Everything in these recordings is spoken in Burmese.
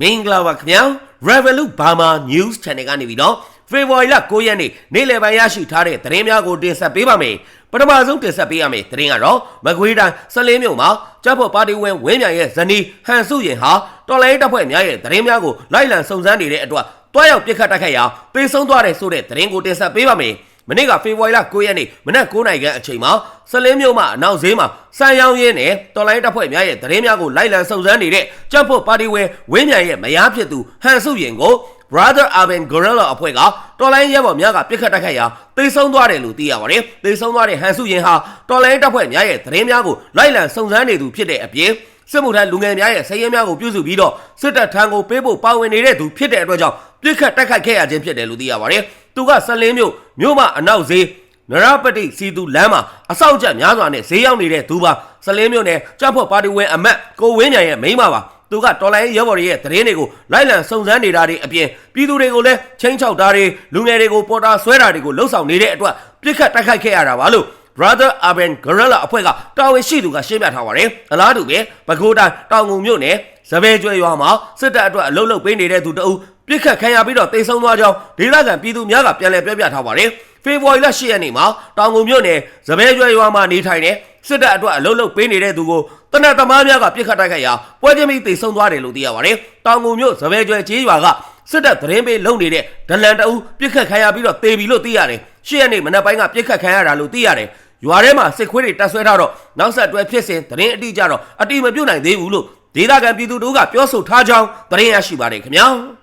မင်္ဂလာပါခင်ဗျာ Revolut Burma News Channel ကနေပြီးတော့ဖေဖော်ဝါရီလ9ရက်နေ့နေ့လယ်ပိုင်းရရှိထားတဲ့သတင်းများကိုတင်ဆက်ပေးပါမယ်ပထမဆုံးတင်ဆက်ပေးရမယ့်သတင်းကတော့မကွေးတိုင်းစလင်းမြို့မှာတပ်ဖွဲ့ပါတီဝင်ဝင်းမြိုင်ရဲ့ဇနီးဟန်စုရင်ဟာတော်လိုင်းတပ်ဖွဲ့များရဲ့သတင်းများကိုလိုက်လံစုံစမ်းနေတဲ့အတွက်တွားရောက်ပြစ်ခတ်တိုက်ခိုက်ရာပေဆုံးသွားတဲ့ဆိုတဲ့သတင်းကိုတင်ဆက်ပေးပါမယ် မနေ့ကဖေဖော်ဝါရီလ9ရက်နေ့မနက်9နာရီခန့်အချိန်မှာဆလင်းမြို့မှာအနောက်ဈေးမှာစံရောင်းရင်းနဲ့တော်လိုင်းတပ်ဖွဲ့များရဲ့သတင်းများကိုလိုက်လံစုံစမ်းနေတဲ့ကြံ့ဖို့ပါတီဝင်ဝင်းမြန်ရဲ့မယားဖြစ်သူဟန်စုရင်ကို Brother Urban Gorilla အဖွဲ့ကတော်လိုင်းရဲဘော်များကပြစ်ခတ်တိုက်ခိုက်ရာတိတ်ဆုံးသွားတယ်လို့သိရပါတယ်။တိတ်ဆုံးသွားတဲ့ဟန်စုရင်ဟာတော်လိုင်းတပ်ဖွဲ့များရဲ့သတင်းများကိုလိုက်လံစုံစမ်းနေသူဖြစ်တဲ့အပြင်စစ်မှုထမ်းလူငယ်များရဲ့စည်ရင်များကိုပြုစုပြီးတော့စစ်တပ်ထံကိုပေးဖို့ပါဝင်နေတဲ့သူဖြစ်တဲ့အတွက်ကြောင့်ပြစ်ခတ်တိုက်ခိုက်ခဲ့ရခြင်းဖြစ်တယ်လို့သိရပါတယ်။ သူကဆလင်းမြို့မြို့မအနောက်ဈေးနရပတိစီသူလမ်းမှာအဆောက်အကျက်များစွာနဲ့ဈေးရောက်နေတဲ့သူပါဆလင်းမြို့နယ်ကြက်ဖို့ပါတီဝင်အမတ်ကိုဝင်းမြန်ရဲ့မိန်းမပါသူကတော်လိုင်းရဲဘော်တွေရဲ့သတင်းတွေကိုလိုက်လံစုံစမ်းနေတာတွေအပြင်ပြည်သူတွေကိုလည်းချင်းချောက်တာတွေလူငယ်တွေကိုပေါ်တာဆွဲတာတွေကိုလှုပ်ဆောင်နေတဲ့အတွက်ပြစ်ခတ်တိုက်ခိုက်ခဲ့ရတာပါလို့ Brother Urban Gorilla အဖွဲ့ကတာဝန်ရှိသူကရှင်းပြထားပါတယ်။အလားတူပဲပဲခူးတိုင်းတောင်ငုံမြို့နယ်ဇပဲကျွဲရွာမှာစစ်တပ်အတွက်အလုတ်လုတ်ပေးနေတဲ့သူတအုပ် ပြစ်ခတ်ခံရပြီးတော့တိတ်ဆုံးသွားကြောင်းဒေသခံပြည်သူများကပြန်လည်ပြောပြထားပါတယ်။ဖေဖော်ဝါရီလ10ရက်နေ့မှာတောင်ငုံမြို့နယ်ဇပဲကျွဲရွာမှာနေထိုင်တဲ့စစ်တပ်အတွက်အလုတ်လုတ်ပေးနေတဲ့သူကိုတနက်သမားများကပြစ်ခတ်တိုက်ခိုက်ရာပွဲချင်းပြီးတိတ်ဆုံးသွားတယ်လို့သိရပါတယ်။တောင်ငုံမြို့ဇပဲကျွဲကျေးရွာကစစ်တပ်သတင်းပေးလုံနေတဲ့ဒလန်တအုပ်ပြစ်ခတ်ခံရပြီးတော့တေပြီလို့သိရတယ်။10ရက်နေ့မနက်ပိုင်းကပြစ်ခတ်ခံရတာလို့သိရတယ်။ရွာထဲမှာစစ်ခွေးတွေတက်ဆွဲထားတော့နောက်ဆက်တွဲဖြစ်စဉ်သတင်းအတိအကျတော့အတိမပြုတ်နိုင်သေးဘူးလို့ဒေသခံပြည်သူတို့ကပြောဆိုထားကြောင်းသတင်းရရှိပါတယ်ခင်ဗျာ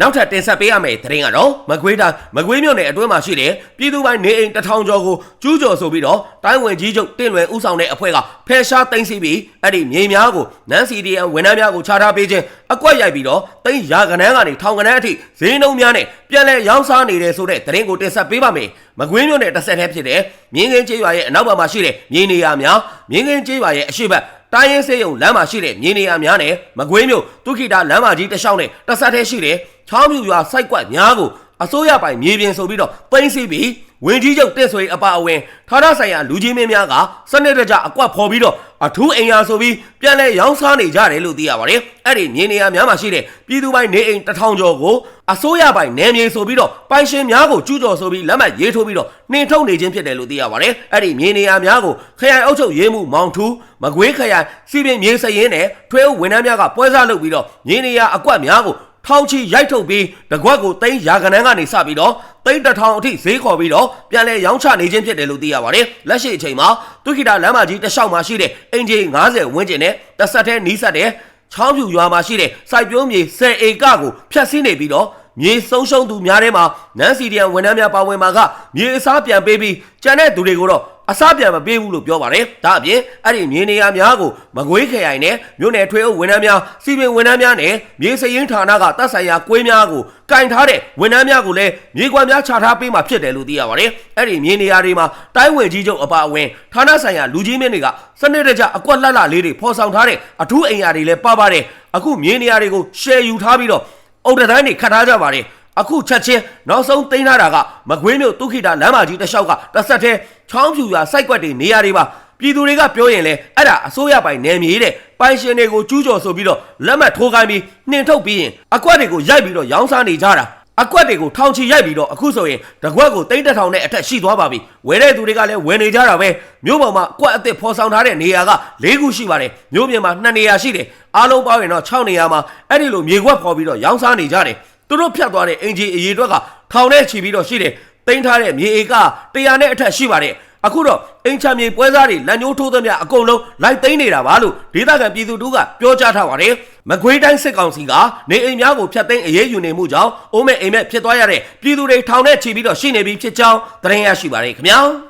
နောက်ထပ်တင်ဆက်ပေးရမယ့်သတင်းကတော့မကွေးတိုင်းမကွေးမြို့နယ်အတွင်းမှာရှိတဲ့ပြည်သူပိုင်းနေအိမ်တစ်ထောင်ကျော်ကိုကျူးကျော်ဆိုပြီးတော့တိုင်းဝင်ကြီးချုပ်တင့်လွယ်ဦးဆောင်တဲ့အဖွဲ့ကဖယ်ရှားသိမ်းဆီးပြီးအဲ့ဒီမြေများကိုနန်းစီဒီအန်ဝန်ထမ်းများကိုခြားထားပေးခြင်းအကွက်ရိုက်ပြီးတော့သိန်းရာကနန်းကနေထောင်ကနန်းအထိဈေးနှုန်းများနဲ့ပြန်လည်ရောင်းစားနေတယ်ဆိုတဲ့သတင်းကိုတင်ဆက်ပေးပါမယ်မကွေးမြို့နယ်တစ်ဆက်တည်းဖြစ်တဲ့မြင်းကင်းကျေးရွာရဲ့အနောက်ဘက်မှာရှိတဲ့မြေနေရာများမြင်းကင်းကျေးရွာရဲ့အရှိတ် တိုင်းရင်းစေးရုံလမ်းမှာရှိတဲ့မြေနေရာများနဲ့မကွေးမြို့ဒုက္ခိတာလမ်းမကြီးတစ်လျှောက်နဲ့တစ်ဆက်တည်းရှိတဲ့ချောင်းမြူရွာစိုက်ကွက်များကိုအစိုးရပိုင်မြေပြင်ဆိုပြီးတော့သိမ်းဆီးပြီး ဝင်ကြီးချုပ်တက်ဆွေအပါအဝင်ဌာနဆိုင်ရာလူကြီးမင်းများကစနစ်တကျအကွက်ဖော်ပြီးတော့အထူးအိမ်ယာဆိုပြီးပြန်လဲရောင်းစားနေကြတယ်လို့သိရပါတယ်။အဲ့ဒီမြေနေရာများမှာရှိတဲ့ပြည်သူပိုင်နေအိမ်တစ်ထောင်ကျော်ကိုအစိုးရပိုင်နယ်မြေဆိုပြီးတော့ပိုင်ရှင်များကိုကျူးကျော်ဆိုပြီးလက်မှတ်ရေးထိုးပြီးတော့နှင်ထုတ်နေခြင်းဖြစ်တယ်လို့သိရပါတယ်။အဲ့ဒီမြေနေရာများကိုခရိုင်အုပ်ချုပ်ရေးမှုမောင်ထူးမကွေးခရိုင်စီပင်မြေစရင်နဲ့ထွေးဦးဝန်ထမ်းများကပွဲစားလုပ်ပြီးတော့မြေနေရာအကွက်များကို ထောင်ချီရိုက်ထုတ်ပြီးတကွက်ကိုသိန်းရာကနန်းကနေစပြီးတော့သိန်းတစ်ထောင်အထိဈေးခေါ်ပြီးတော့ပြန်လဲရောင်းချနေခြင်းဖြစ်တယ်လို့သိရပါတယ်။လက်ရှိအချိန်မှာဒုက္ခိတလမ်းမကြီးတစ်လျှောက်မှာရှိတဲ့အင်ဂျီ90ဝန်းကျင်နဲ့တစ်ဆက်တည်းနီးစပ်တဲ့ချောင်းပြူရွာမှာရှိတဲ့စိုက်ပျိုးမြေ10ဧကကိုဖျက်ဆီးနေပြီးတော့မြေဆုံးရှုံးသူများထဲမှာနန်းစီဒီယန်ဝန်ထမ်းများပါဝင်မှာကမြေအစားပြန်ပေးပြီးကျန်တဲ့သူတွေကိုတော့ အစားပြန်မပေးဘူးလို့ပြောပါတယ်။ဒါအပြင်အဲ့ဒီမြေနေရာများကိုမကွေးခရိုင်နဲ့မြို့နယ်ထွေအုပ်ဝန်ထမ်းများစီပင်ဝန်ထမ်းများနဲ့မြေစရင်ဌာနကတပ်ဆိုင်ရာကွေးများကိုကင်ထားတဲ့ဝန်ထမ်းများကိုလည်းမြေကွက်များချထားပေးမှဖြစ်တယ်လို့သိရပါတယ်။အဲ့ဒီမြေနေရာတွေမှာတိုင်းဝင်ကြီးချုပ်အပါအဝင်ဌာနဆိုင်ရာလူကြီးမင်းတွေကစနစ်တကျအကွက်လှလှလေးတွေဖော်ဆောင်ထားတဲ့အထူးအိမ်ယာတွေလည်းပါပါတယ်။အခုမြေနေရာတွေကိုရှယ်ယူထားပြီးတော့အုတ်တတိုင်းတွေခတ်ထားကြပါတယ်။ အခုချက်ချင်းနောက်ဆုံးသိမ်းထားတာကမကွေးမြို့ဒုက္ခိတာလမ်းမကြီးတစ်လျှောက်ကတစ်ဆက်တည်းချောင်းဖြူရွာစိုက်ကွက်တွေနေရာတွေပါပြည်သူတွေကပြောရင်လေအဲ့ဒါအစိုးရပိုင်နယ်မြေတဲ့ပိုင်ရှင်တွေကိုကျူးကျော်ဆိုပြီးတော့လက်မှတ်ထိုးခိုင်းပြီးနှင်ထုတ်ပြီးရင်အကွက်တွေကိုရိုက်ပြီးတော့ရောင်းစားနေကြတာအကွက်တွေကိုထောင်ချီရိုက်ပြီးတော့အခုဆိုရင်တကွက်ကိုတိမ့်တထောင်နဲ့အထက်ရှိသွားပါပြီဝယ်တဲ့သူတွေကလည်းဝယ်နေကြတာပဲမြို့ပေါ်မှာအကွက်အစ်စ်ဖော်ဆောင်ထားတဲ့နေရာက၄ခုရှိပါတယ်မြို့ပြင်မှာ2နေရာရှိတယ်အားလုံးပေါင်းရင်တော့6နေရာမှာအဲ့ဒီလိုမြေကွက်ဖော်ပြီးတော့ရောင်းစားနေကြတယ် သူတို့ဖြတ်သွားတဲ့အင်ဂျီအရေးအတွက်ကထောင်နဲ့ချီပြီးတော့ရှိတယ်တင်ထားတဲ့မြေဧက100နဲ့အထက်ရှိပါတယ်အခုတော့အင်ချာမြေပွဲစားတွေလက်ညှိုးထိုးသမျှအကုန်လုံးလိုက်သိမ်းနေတာပါလို့ဒေသခံပြည်သူတို့ကပြောကြားထားပါတယ်မကွေးတိုင်းစစ်ကောင်စီကနေအိမ်များကိုဖျက်သိမ်းအရေးယူနေမှုကြောင့်အိုးမဲ့အိမ်မဲ့ဖြစ်သွားရတဲ့ပြည်သူတွေထောင်နဲ့ချီပြီးတော့ရှိနေပြီဖြစ်ကြောင်းသတင်းရရှိပါတယ်ခင်ဗျာ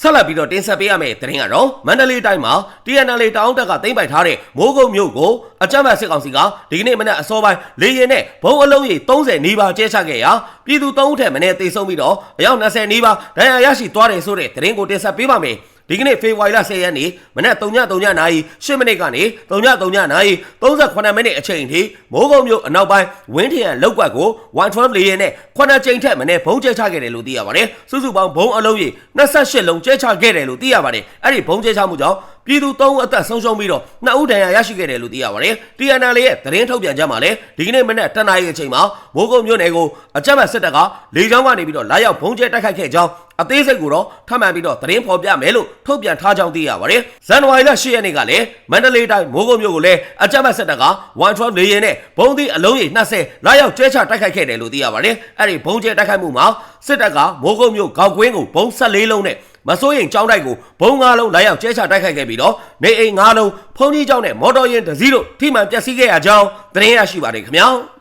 ဆက်လက်ပြီးတော့တင်ဆက်ပေးရမယ့်သတင်းကတော့မန္တလေးတိုင်းမှာ TNL တောင်းတက်ကသိမ်းပိုက်ထားတဲ့မိုးကုတ်မြို့ကိုအကြမ်းဖက်စစ်ကောင်စီကဒီကနေ့မနက်အစောပိုင်းလေရင်နဲ့ဘုံအလုံးကြီး30နီးပါးကျဲချခဲ့ရာပြည်သူ3ဦးထက်မနည်းသေဆုံးပြီးတော့အယောက်20နီးပါးဒဏ်ရာရရှိသွားတယ်ဆိုတဲ့သတင်းကိုတင်ဆက်ပေးပါမယ်။ ဒီကနေ့ဖေဖော်ဝါရီလ10ရက်နေ့မနက်3:30နာရီ10မိနစ်ကနေ3:30နာရီ38မိနစ်အချိန်ထိမိုးကုံမြို့အနောက်ပိုင်းဝင်းထရန်လောက်ကွက်ကို112လေယာဉ်နဲ့9ကြိမ်ထက်မနည်းဘုံကျဲချခဲ့တယ်လို့သိရပါတယ်။စုစုပေါင်းဘုံအလုံးကြီး28လုံးကျဲချခဲ့တယ်လို့သိရပါတယ်။အဲ့ဒီဘုံကျဲချမှုကြောင့် ပြည်သူ၃ဦးအသက်ဆုံးရှုံးပြီးတော့နှစ်ဦးဒဏ်ရာရရှိခဲ့တယ်လို့သိရပါတယ်။ TNL ရဲ့သတင်းထုတ်ပြန်ချက်မှာလည်းဒီကနေ့မနက်တနာရီအချိန်မှာမိုးကုတ်မြို့နယ်ကိုအကြမ်းဖက်စစ်တပ်ကလေကြောင်းကနေပြီးတော့လာရောက်ဘုံကျဲတိုက်ခိုက်ခဲ့ကြောင်းအသေးစိတ်ကိုတော့ထပ်မံပြီးတော့သတင်းဖော်ပြမယ်လို့ထုတ်ပြန်ထားကြောင်းသိရပါတယ်။ဇန်နဝါရီလ10ရက်နေ့ကလည်းမန္တလေးတိုင်းမိုးကုတ်မြို့ကိုလည်းအကြမ်းဖက်စစ်တပ်က112လေယာဉ်နဲ့ဘုံသီးအလုံးကြီး20လာရောက်ကျဲချတိုက်ခိုက်ခဲ့တယ်လို့သိရပါတယ်။အဲ့ဒီဘုံကျဲတိုက်ခိုက်မှုမှာစစ်တပ်ကမိုးကုတ်မြို့ခေါက်ကွင်းကိုဘုံ14လုံးနဲ့ မစိုးရင်ကြောင်းတိုက်ကိုဘုံ၅လုံးလာရောက်ကျဲချတိုက်ခိုက်ခဲ့ပြီးတော့နေအိမ်၅လုံးဖုန်ကြီးကြောင်းနဲ့မော်တော်ယာဉ်တစ်စီးတို့ထိမှန်ပျက်စီးခဲ့ရကြောင်းသတင်းရရှိပါတယ်ခင်ဗျာ။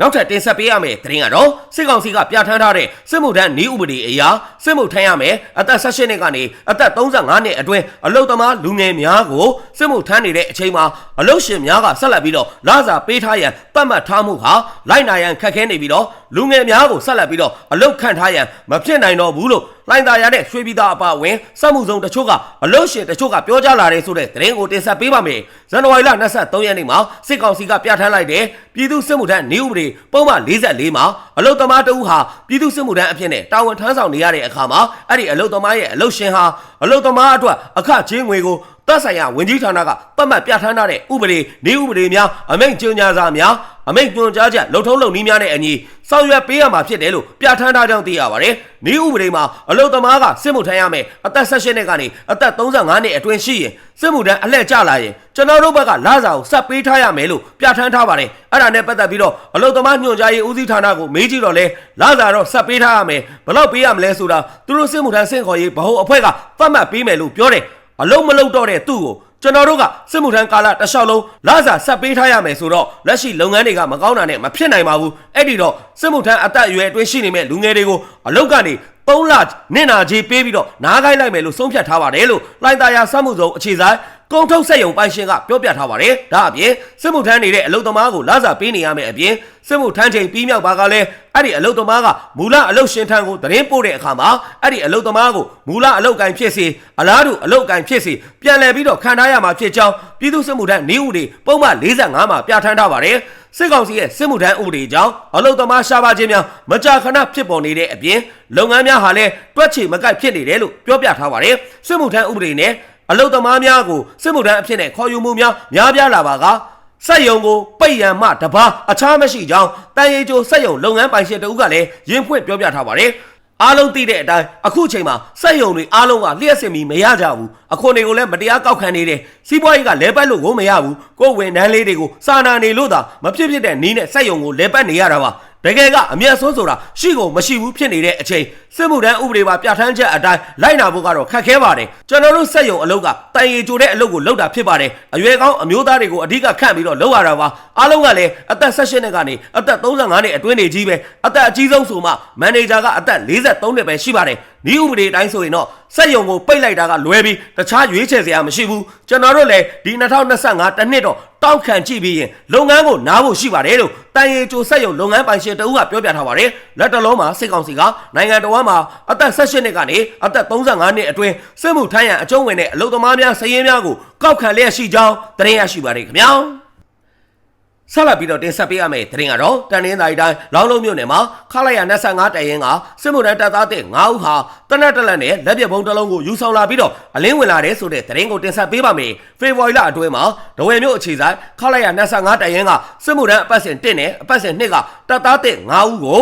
နောက်ထပ်တင်ဆက်ပေးရမယ့်သတင်းကတော့စစ်ကောင်စီကပြဋ္ဌာန်းထားတဲ့စစ်မှုထမ်းနေဥပဒေအရာစစ်မှုထမ်းရမယ်အသက်18နှစ်ကနေအသက်35နှစ်အတွင်းအလုသမားလူငယ်များကိုစစ်မှုထမ်းနေတဲ့အချိန်မှာအလုရှင်များကဆက်လက်ပြီးတော့လစာပေးထားရန်တတ်မှတ်ထားမှုဟာလိုက်နာရန်ခက်ခဲနေပြီးတော့လူငယ်များကိုဆက်လက်ပြီးတော့အလုခန့်ထားရန်မဖြစ်နိုင်တော့ဘူးလို့ လိုင်သာရတဲ့ရွှေပြည်သားအပအဝင်စက်မှုစုံတချို့ကအလုရှင်တချို့ကပြောကြားလာတယ်ဆိုတဲ့သတင်းကိုတင်ဆက်ပေးပါမယ်ဇန်နဝါရီလ23ရက်နေ့မှာစစ်ကောင်စီကပြဋ္ဌာန်းလိုက်တဲ့ပြည်သူစစ်မှုထမ်းနေဥပဒေပုံမှန်44မှာအလုသမားတဦးဟာပြည်သူစစ်မှုထမ်းအဖြစ်နဲ့တာဝန်ထမ်းဆောင်နေရတဲ့အခါမှာအဲ့ဒီအလုသမားရဲ့အလုရှင်ဟာအလုသမားအတွက်အခချင်းငွေကို သက်ဆိုင်ရာဝင်ကြီးဌာနကပတ်မှတ်ပြဋ္ဌာန်းထားတဲ့ဥပဒေနေဥပဒေများအမိန့်ကြေညာစာများအမိန့်ညွှန်ကြားချက်လုံထုံးလုံနည်းများနဲ့အညီဆောင်ရွက်ပေးရမှာဖြစ်တယ်လို့ပြဋ္ဌာန်းထားကြောင်းသိရပါတယ်။နေဥပဒေမှာအလုသမားကစစ်မှုထမ်းရမယ်အသက်18နှစ်ကနေအသက်35နှစ်အတွင်းရှိရင်စစ်မှုထမ်းအလှည့်ကျလာရင်ကျွန်တော်တို့ဘက်ကလစာကိုစပ်ပေးထားရမယ်လို့ပြဋ္ဌာန်းထားပါတယ်။အဲ့ဒါနဲ့ပတ်သက်ပြီးတော့အလုသမားညွှန်ကြားရေးဦးစီးဌာနကိုမေးကြည့်တော့လဲလစာတော့စပ်ပေးထားရမယ်ဘယ်လောက်ပေးရမလဲဆိုတာသူတို့စစ်မှုထမ်းစင့်ခေါ်ရေးဗဟိုအဖွဲ့ကသတ်မှတ်ပေးမယ်လို့ပြောတယ်။ အလုံးမလုံးတော့တဲ့သူ့ကိုကျွန်တော်တို့ကစစ်မှုထမ်းကာလတစ်လျှောက်လုံးလစာဆက်ပေးထားရမယ်ဆိုတော့လက်ရှိလုပ်ငန်းတွေကမကောင်းတာနဲ့မဖြစ်နိုင်ပါဘူးအဲ့ဒီတော့စစ်မှုထမ်းအသက်အရွယ်အတွင်းရှိနေမဲ့လူငယ်တွေကိုအလုပ်ကနေ3လနင့်နာကြီးပေးပြီးတော့နားခိုင်းလိုက်မယ်လို့ဆုံးဖြတ်ထားပါတယ်လို့လိုင်တာယာစမှုစုံအခြေဆိုင်ကုံထုတ်ဆက်ယုံပိုင်ရှင်ကပြောပြထားပါတယ်ဒါအပြင်စစ်မှုထမ်းနေတဲ့အလုပ်သမားကိုလစာပေးနေရမယ်အပြင်စစ်မှုထမ်းချိန်ပြီးမြောက်ပါကလည်းအဲ့ဒီအလုပ်သမားကမူလအလုပ်ရှင်ထံကိုသတင်းပို့တဲ့အခါမှာအဲ့ဒီအလုပ်သမားကိုမူလအလုပ်ကိုင်ဖြစ်စေအလားတူအလုပ်ကိုင်ဖြစ်စေပြန်လည်ပြီးတော့ခံထားရမှာဖြစ်ကြောင်းပြည်သူ့စစ်မှုထမ်းနေဦးတွေပုံမှန်45မှာပြဋ္ဌာန်းထားပါတယ်စစ်ကောင်စီရဲ့စစ်မှုထမ်းဥပဒေကြောင့်အလုသမားရှားပါခြင်းများမကြာခဏဖြစ်ပေါ်နေတဲ့အပြင်လုပ်ငန်းများဟာလည်းတွက်ချေမကိုက်ဖြစ်နေတယ်လို့ပြောပြထားပါတယ်စစ်မှုထမ်းဥပဒေနဲ့ အလုသမားများကိုစစ်မှုထမ်းအဖြစ်နဲ့ခေါ်ယူမှုများများပြားလာပါကစက်ယုံကိုပိတ်ရန်မှတပားအခြားမရှိကြောင်းတန်ရီကျိုစက်ယုံလုပ်ငန်းပိုင်ရှင်တဦးကလည်းရင်းဖွင့်ပြောပြထားပါတယ်အားလုံးသိတဲ့အတိုင်းအခုချိန်မှာစက်ယုံတွေအားလုံးကလျှက်စင်ပြီးမရကြဘူးအခွန်တွေကိုလည်းမတရားကောက်ခံနေတယ်စီးပွားရေးကလဲပတ်လို့ကိုမရဘူးကိုယ်ဝန်ထမ်းလေးတွေကိုစာနာနေလို့သာမဖြစ်ဖြစ်တဲ့နီးနဲ့စက်ယုံကိုလဲပတ်နေရတာပါ တကယ်ကအမျက်ဆုံးဆိုတာရှိကုန်မရှိဘူးဖြစ်နေတဲ့အချိန်စစ်မှုထမ်းဥပဒေပါပြဋ္ဌာန်းချက်အတိုင်းလိုက်နာဖို့ကတော့ခက်ခဲပါတယ်ကျွန်တော်တို့စက်ယုံအလုပ်ကတိုင်ရီကြိုတဲ့အလုပ်ကိုလုပ်တာဖြစ်ပါတယ်အရွယ်ကောင်းအမျိုးသားတွေကိုအဓိကခန့်ပြီးတော့လုပ်ရတာပါအားလုံးကလည်းအသက်18နှစ်ကနေအသက်35နှစ်အတွင်းနေကြီးပဲအသက်အကြီးဆုံးဆိုမှမန်နေဂျာကအသက်43နှစ်ပဲရှိပါတယ် ဒီဥပဒေအတိုင်းဆိုရင်တော့စက်ယုံကိုပိတ်လိုက်တာကလွဲပြီးတခြားရွေးချယ်စရာမရှိဘူးကျွန်တော်တို့လည်းဒီ2025တနှစ်တော့တောက်ခံကြည့်ပြီးရင်လုပ်ငန်းကိုနားဖို့ရှိပါတယ်လို့တန်ရီကျိုစက်ယုံလုပ်ငန်းပိုင်ရှင်တဦးကပြောပြထားပါတယ်လက်တလုံးမှာစစ်ကောင်စီကနိုင်ငံတော်မှာအသက်18နှစ်ကနေအသက်35နှစ်အတွင်းစစ်မှုထမ်းရန်အကျုံးဝင်တဲ့အလုပ်သမားများစည်ရင်းများကိုကောက်ခံလျက်ရှိကြောင်းသတင်းရရှိပါတယ်ခင်ဗျာ ဆက်လက်ပြီးတော့တင်ဆက်ပေးရမယ့်သတင်းကတော့တန်ရင်းသားတိုင်းလောင်းလုံးမြို့နယ်မှာခလာရ25တရင်ကစစ်မှုထမ်းတပ်သားတဲ့9ဦးဟာတနက်တလက်နဲ့လက်ပြဘုံတစ်လုံးကိုယူဆောင်လာပြီးတော့အလင်းဝင်လာတဲ့ဆိုတဲ့သတင်းကိုတင်ဆက်ပေးပါမယ်ဖေဖော်ဝါရီလအတွင်းမှာဒဝယ်မြို့အခြေဆိုင်ခလာရ25တရင်ကစစ်မှုထမ်းအပတ်စဉ်1နဲ့အပတ်စဉ်2ကတပ်သားတဲ့9ဦးကို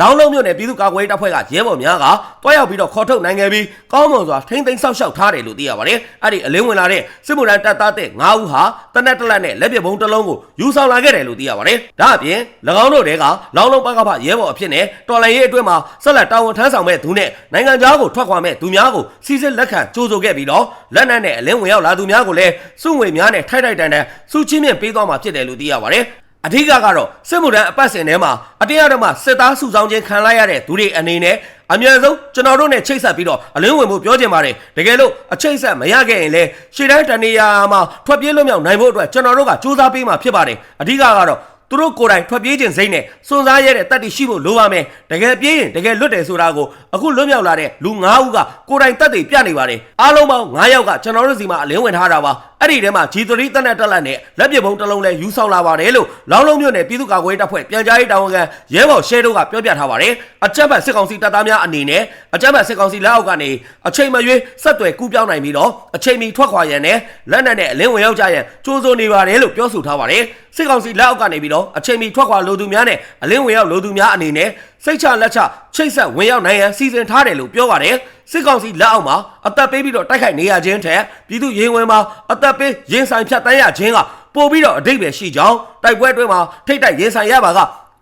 လောင်းလုံးမြို့နယ်ပြည်သူ့ကာကွယ်ရေးတပ်ဖွဲ့ကရဲဘော်များကတွားရောက်ပြီးတော့ခေါ်ထုတ်နိုင်ခဲ့ပြီးကောင်းမွန်စွာထိမ့်သိမ်းဆောက်ရှောက်ထားတယ်လို့သိရပါတယ်။အဲ့ဒီအလင်းဝင်လာတဲ့စစ်မှုထမ်းတပ်သားတဲ့9ဦးဟာတနက်တလက်နဲ့လက်ပစ်ဘုံတစ်လုံးကိုယူဆောင်လာခဲ့တယ်လို့သိရပါတယ်။ဒါအပြင်၎င်းတို့တဲကလောင်းလုံးပကဖရဲဘော်အဖြစ်နဲ့တော်လိုင်းရေးအတွင်းမှာဆက်လက်တာဝန်ထမ်းဆောင်မဲ့သူနဲ့နိုင်ငံသားကိုထွက်ခွာမဲ့သူများကိုစီစစ်လက်ခံကြိုးဆိုခဲ့ပြီးတော့လက်နက်နဲ့အလင်းဝင်ရောက်လာသူများကိုလည်းစုငွေများနဲ့ထိုက်ထိုက်တန်တန်စုချင်းမြင့်ပေးသွားမှာဖြစ်တယ်လို့သိရပါတယ်။ အဓိကကတော့စစ်မှုထမ်းအပတ်စဉ်ထဲမှာအတင်းအဓမ္မစစ်သားစုဆောင်ခြင်းခံလိုက်ရတဲ့သူတွေအနေနဲ့အများဆုံးကျွန်တော်တို့နဲ့ချိတ်ဆက်ပြီးတော့အလင်းဝင်မှုပြောချင်ပါတယ်တကယ်လို့အချိတ်ဆက်မရခဲ့ရင်လည်းရှေ့တိုင်းတနေရာမှာထွက်ပြေးလွတ်မြောက်နိုင်ဖို့အတွက်ကျွန်တော်တို့ကစူးစမ်းပေးမှာဖြစ်ပါတယ်အဓိကကတော့သူတို့ကိုယ်တိုင်ထွက်ပြေးခြင်းစိတ်နဲ့စွန့်စားရတဲ့တတ်တည်ရှိဖို့လိုပါမယ်တကယ်ပြေးရင်တကယ်လွတ်တယ်ဆိုတာကိုအခုလွတ်မြောက်လာတဲ့လူ9ဦးကကိုယ်တိုင်တတ်တည်ပြနေပါတယ်အားလုံးပေါင်း9ယောက်ကကျွန်တော်တို့စီမှာအလင်းဝင်ထားတာပါ အဲ့ဒီထဲမှာ G3 တက်နဲ့တက်လက်နဲ့လက်ပစ်ဘုံတစ်လုံးလဲယူဆောင်လာပါတယ်လို့လောင်းလုံးမြို့နယ်ပြည်သူ့ကာကွယ်ရေးတပ်ဖွဲ့ပြန်ကြားရေးတာဝန်ခံရဲဘော်ရှဲတို့ကပြောပြထားပါတယ်အကြက်ဘက်စစ်ကောင်စီတပ်သားများအနေနဲ့အကြက်ဘက်စစ်ကောင်စီလက်အောက်ကနေအချိန်မရွေးဆက်သွယ်ကူးပြောင်းနိုင်ပြီးတော့အချိန်မီထွက်ခွာရန်နဲ့လက်နက်နဲ့အလင်းဝင်ရောက်ကြရန်ကြိုးစိုးနေပါတယ်လို့ပြောဆိုထားပါတယ်စစ်ကောင်စီလက်အောက်ကနေပြီးတော့အချိန်မီထွက်ခွာလိုသူများနဲ့အလင်းဝင်ရောက်လိုသူများအနေနဲ့ စိတ်ချလက်ချချိတ်ဆက်ဝင်ရောက်နိုင်ရန်စီစဉ်ထားတယ်လို့ပြောပါတယ်စစ်ကောင်စီလက်အောက်မှာအသက်ပေးပြီးတော့တိုက်ခိုက်နေရခြင်းထက်ပြည်သူရင်ဝင်မှာအသက်ပေးရင်ဆိုင်ဖြတ်တန်းရခြင်းကပို့ပြီးတော့အတိတ်ပဲရှိကြောင်းတိုက်ပွဲအတွင်းမှာထိတ်တိုက်ရင်ဆိုင်ရပါက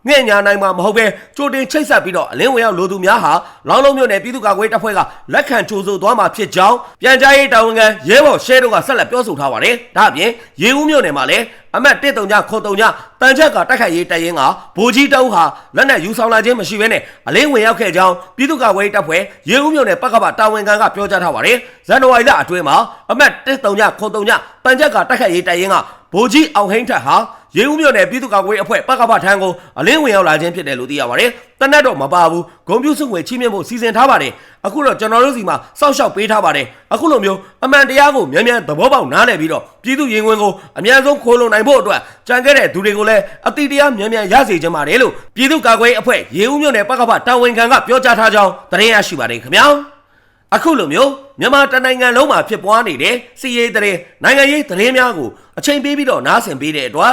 ငဲ့ညာနိုင်မှာမဟုတ်ပဲကြိုတင်ချိတ်ဆက်ပြီးတော့အလင်းဝင်ရောက်လိုသူများဟာလောင်းလုံးမြို့နယ်ပြည်သူ့ကာကွယ်ရေးတပ်ဖွဲ့ကလက်ခံကြိုးဆိုသွားမှာဖြစ်ကြောင်းပြန်ကြားရေးတာဝန်ခံရဲဘော်ရှဲတို့ကဆက်လက်ပြောဆိုထားပါတယ်။ဒါ့အပြင်ရေဦးမြို့နယ်မှာလည်းအမတ်1တုံညခွန်တုံညတန်ချက်ကတိုက်ခိုက်ရေးတရင်ကဗိုလ်ကြီးတုံးဟာလက်နက်ယူဆောင်လာခြင်းမရှိဘဲနဲ့အလင်းဝင်ရောက်ခဲ့ကြောင်းပြည်သူ့ကာကွယ်ရေးတပ်ဖွဲ့ရေဦးမြို့နယ်ပကပတာဝန်ခံကပြောကြားထားပါတယ်။ဇန်နဝါရီလအတွင်းမှာအမတ်1တုံညခွန်တုံညတန်ချက်ကတိုက်ခိုက်ရေးတရင်ကဗိုလ်ကြီးအောင်ဟိန်းထက်ဟာ ရေဦးမြို့နယ်ပြည်သူ့ကာကွယ်ရေးအဖွဲ့ပကပထံကိုအလင်းဝင်ရောက်လာခြင်းဖြစ်တယ်လို့သိရပါတယ်။တနက်တော့မပါဘူး။ဂုံပြူစုငွေချီးမြှင့်ဖို့စီစဉ်ထားပါတယ်။အခုတော့ကျွန်တော်တို့စီမှာစောင့်ရှောက်ပေးထားပါတယ်။အခုလိုမျိုးအမှန်တရားကိုမြန်မြန်သဘောပေါက်နားလည်ပြီးတော့ပြည်သူရင်ဝင်ကိုအများဆုံးခိုးလုံနိုင်ဖို့အတွက်ကြံခဲ့တဲ့သူတွေကိုလည်းအတိတရားမြန်မြန်ရစေချင်ပါတယ်လို့ပြည်သူ့ကာကွယ်ရေးအဖွဲ့ရေဦးမြို့နယ်ပကပတာဝန်ခံကပြောကြားထားကြောင်းသတင်းရရှိပါတယ်ခင်ဗျာ။အခုလိုမျိုးမြန်မာတနိုင်ငံလုံးမှာဖြစ်ပွားနေတဲ့စီရေးတဲ့နိုင်ငံရေးသတင်းများကိုအချိန်ပေးပြီးတော့နားဆင်ပေးတဲ့အတွက်